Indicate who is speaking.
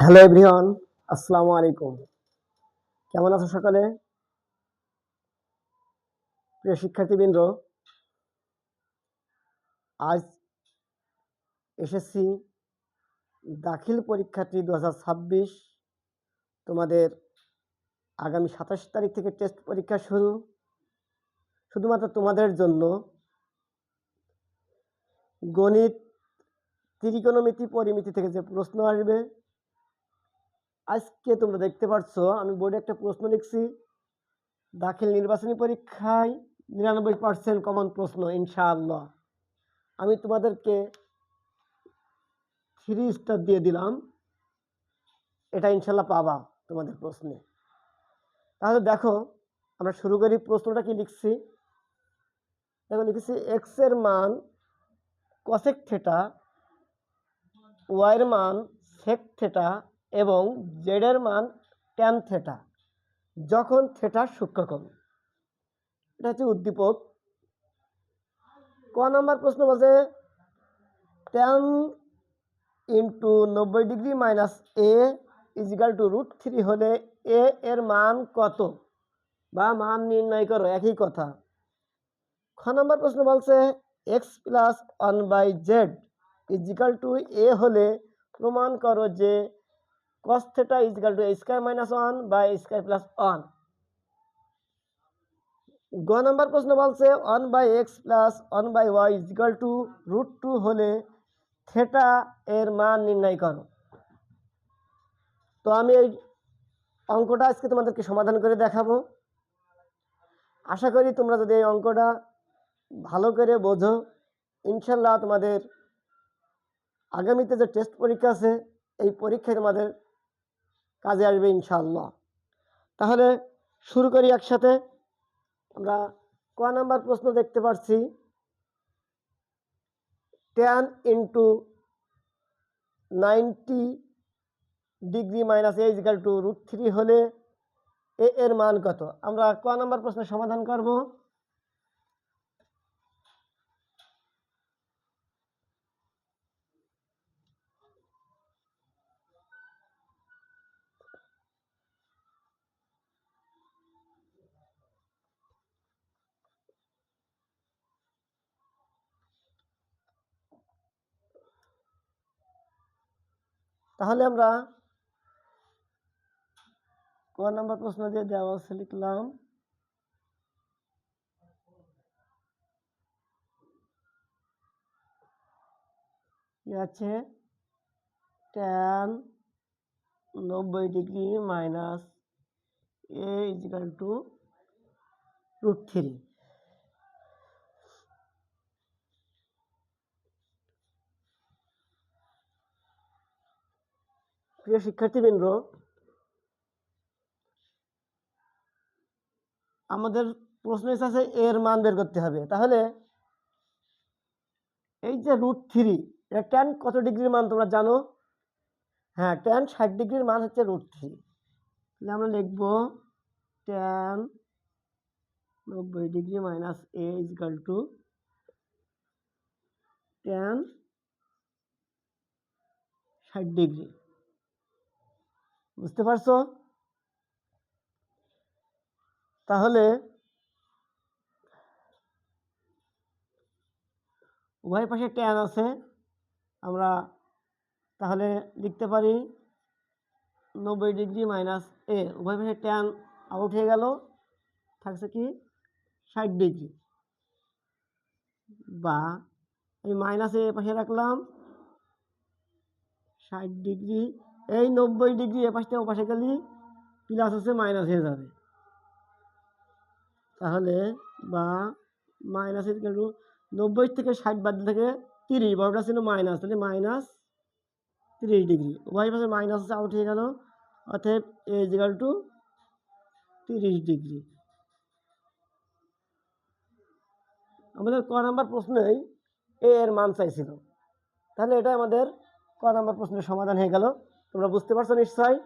Speaker 1: Hello everyone, আসসালামু আলাইকুম। কেমন আছো সকালে? প্রিয় শিক্ষার্থীবৃন্দ, আজ এসএসসি দাখিল পরীক্ষার্থী দু হাজার ছাব্বিশ। তোমাদের আগামী সাতাশ তারিখ থেকে টেস্ট পরীক্ষা শুরু। শুধুমাত্র তোমাদের জন্য গণিত, ত্রিকোণমিতি, পরিমিতি থেকে যে প্রশ্ন আসবে আজকে তোমরা দেখতে পাচ্ছ আমি বোর্ডে একটা প্রশ্ন লিখছি। দাখিল নির্বাচনী পরীক্ষায় নিরানব্বই পার্সেন্ট কমন প্রশ্ন, ইনশাআল্লাহ। আমি তোমাদেরকে থ্রি স্টার দিয়ে দিলাম। এটা ইনশাল্লাহ পাবা তোমাদের প্রশ্নে। তাহলে দেখো, আমরা শুরু করি, প্রশ্নটা কি লিখছি? দেখো, লিখেছি এক্সের মান কসেক থেটা ওয়াইয়ের মান সেক থেটা এবং জেডের মান ট্যান থেটা যখন থেটার সূক্ষ্মকোণ। এটা হচ্ছে উদ্দীপক। ক নম্বর প্রশ্ন বলছে ট্যান ইন্টু নব্বই degree minus A equal to root three হলে এ এর মান কত? বা মান নির্ণয় করো, একই কথা। খ নম্বর প্রশ্ন বলছে X plus one by Z equal to A হলে প্রমাণ করো যে cos theta is equal to a square minus 1 by a square plus 1 গ নাম্বার প্রশ্ন বলছে 1 by X plus one by Y is equal to root two হলে theta এর মান নির্ণয় করো। তো আমি এই অঙ্কটা আজকে তোমাদেরকে সমাধান করে দেখাবো। আশা করি তোমরা যদি এই অঙ্কটা ভালো করে বোঝো, ইনশাল্লাহ তোমাদের আগামীতে যে টেস্ট পরীক্ষা আছে, এই পরীক্ষায় তোমাদের কাজে আসবে ইনশাআল্লাহ। তাহলে শুরু করি একসাথে। আমরা ক নাম্বার প্রশ্ন দেখতে পাচ্ছি ten into ninety degree minus A equal to root three হলে এ এর মান কত? আমরা ক নাম্বার প্রশ্নের সমাধান করব। তাহলে আমরা ক নাম্বার প্রশ্ন দিয়ে দেওয়া আছে লিখলাম। আছে? ট্যান নব্বই degree minus A equal to root three প্রিয় শিক্ষার্থীবৃন্দ, আমাদের প্রশ্ন এসে আছে এর মান বের করতে হবে। তাহলে এই যে রুট থ্রি এটা ট্যান কত ডিগ্রির মান তোমরা জানো? হ্যাঁ ট্যান ষাট ডিগ্রির মান হচ্ছে রুট থ্রি তাহলে আমরা লিখব ট্যান নব্বই degree minus A equal to tan ষাট ডিগ্রি। বুঝতে পারছ? তাহলে উভয় পাশে ট্যান আছে। আমরা তাহলে লিখতে পারি নব্বই ডিগ্রি মাইনাস এ উভয় পাশে ট্যান আউট হয়ে গেল। থাকছে কি ষাট ডিগ্রি। বা এই মাইনাস এ পাশে রাখলাম। ষাট ডিগ্রি এই নব্বই ডিগ্রি এ পাশ থেকে ও পাশে গেলে প্লাস আছে মাইনাস হয়ে যাবে। তাহলে বা মাইনাস কিন্তু নব্বই থেকে ষাট বাদ থেকে তিরিশ, বড়টা ছিল মাইনাস তাহলে মাইনাস তিরিশ ডিগ্রি। উভয় পাশে মাইনাস আছে আউট হয়ে গেল, অতএব এ ইজিক্যাল টু তিরিশ ডিগ্রি। আমাদের ক নাম্বার প্রশ্নেই এ এর মান চাইছিল। তাহলে এটা আমাদের ক নাম্বার প্রশ্নের সমাধান হয়ে গেল। তোমরা বুঝতে পারছ নিশ্চয়